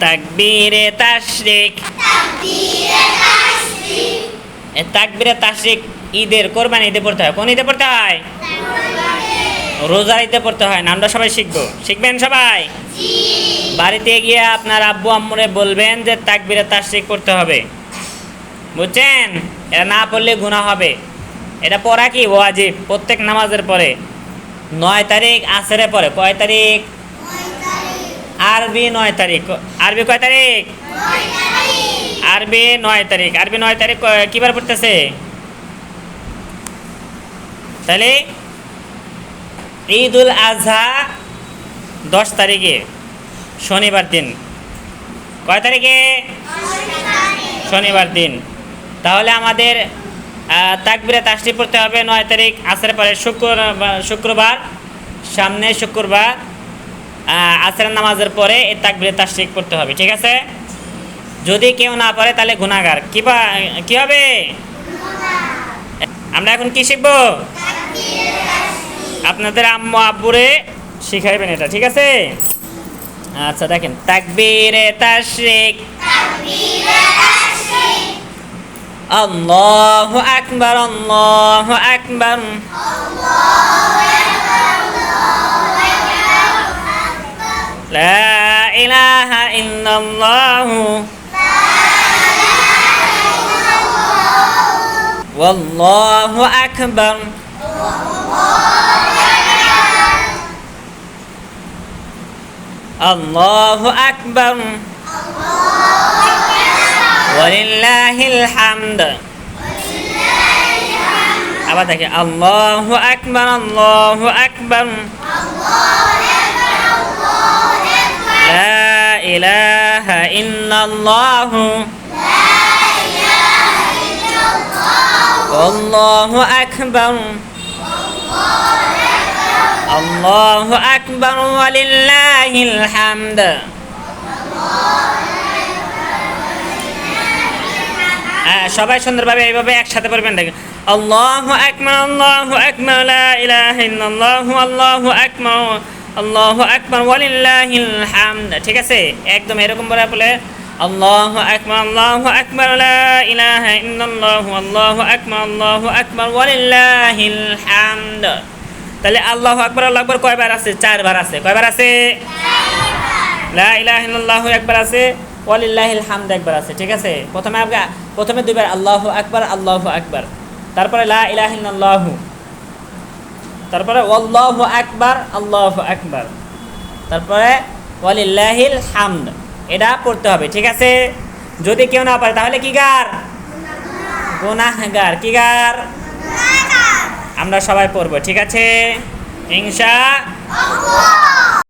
তাকবীরে তাশরিক। তাকবীরে তাশরিক। ঈদের কোরবানি ঈদে পড়তে হয়। কোন ঈদে পড়তে হয়? রোজার ঈদে পড়তে হয়। না আমরা সবাই শিখব। শিখবেন সবাই? বাড়িতে গিয়ে আপনার আব্বু আম্মুরে বলবেন যে তাকবীরে তাশরিক করতে হবে। বুঝছেন? এটা না পড়লে গুনাহ হবে। এটা পড়া কি? ওয়াজিব। প্রত্যেক নামাজের পরে। নয় তারিখ আসরে পরে। কয় তারিখ? আরবি নয় তারিখ। আরবি কয় তারিখ? আরবি নয় তারিখ। আরবি নয় তারিখ কিবার পড়তেছে? তাহলে ঈদ উল আজহা দশ তারিখে, শনিবার দিন। কয় তারিখে? শনিবার দিন। তাহলে আমাদের তাকবিরে তাসরি পড়তে হবে নয় তারিখ। আসরে পরে শুক্র, শুক্রবার, সামনে শুক্রবার আসরের নামাজের পরে এই তাকবিরে তাসরিক করতে হবে, ঠিক আছে? যদি কেউ না পারে, তাহলে গুণাগার কি কি হবে? আমরা এখন কি শিখব? আপনাদের আম্মু আব্বুরে শিখাইবেন এটা, ঠিক আছে? আচ্ছা দেখেন, তাকবীরে তাশরিক। আল্লাহু আকবার আল্লাহু আকবার। لا إله إلا الله والله أكبر الله أكبر ولله الحمد আবার দেখে আল্লাহু আকবার আল্লাহু আকবার লা ইলাহা ইল্লাল্লাহ আল্লাহু আকবার আল্লাহু আকবার ওয়ালিল্লাহিল হামদ হ্যাঁ, সবাই সুন্দরভাবে এইভাবে একসাথে পড়বেন দেখেন আল্লাহু আকবার আল্লাহু আকবার লা ইলাহা ইল্লাল্লাহু আল্লাহু আকবার। আল্লাহু আকবার, ওয়ালিল্লাহিল হামদ। ঠিক আছে? একদম এরকম করে বলে, আল্লাহু আকবার আল্লাহু আকবার ইলাহা ইল্লাল্লাহু, আল্লাহু আকবার আল্লাহু আকবার, ওয়ালিল্লাহিল হামদ। তাহলে আল্লাহু আকবার আল্লাহু আকবার কয়বার আছে? চারবার আছে। কয়বার আছে? লা ইলাহা ইল্লাল্লাহু একবার আছে, ওয়ালিল্লাহিল হামদ একবার আছে। ঠিক আছে? প্রথমে প্রথমে দুইবার আল্লাহু আকবার আল্লাহু আকবার। তারপরে লা ইলাহা ইল্লাল্লাহু। তারপরে আল্লাহু আকবার আল্লাহ আকবার। তারপরে ওয়ালিল্লাহিল হামদ। এটা পড়তে হবে ঠিক আছে? যদি কেউ না পারে তাহলে কি গার? গুনাহগার। কি গার? আমরা সবাই পড়ব ঠিক আছে? ইনশা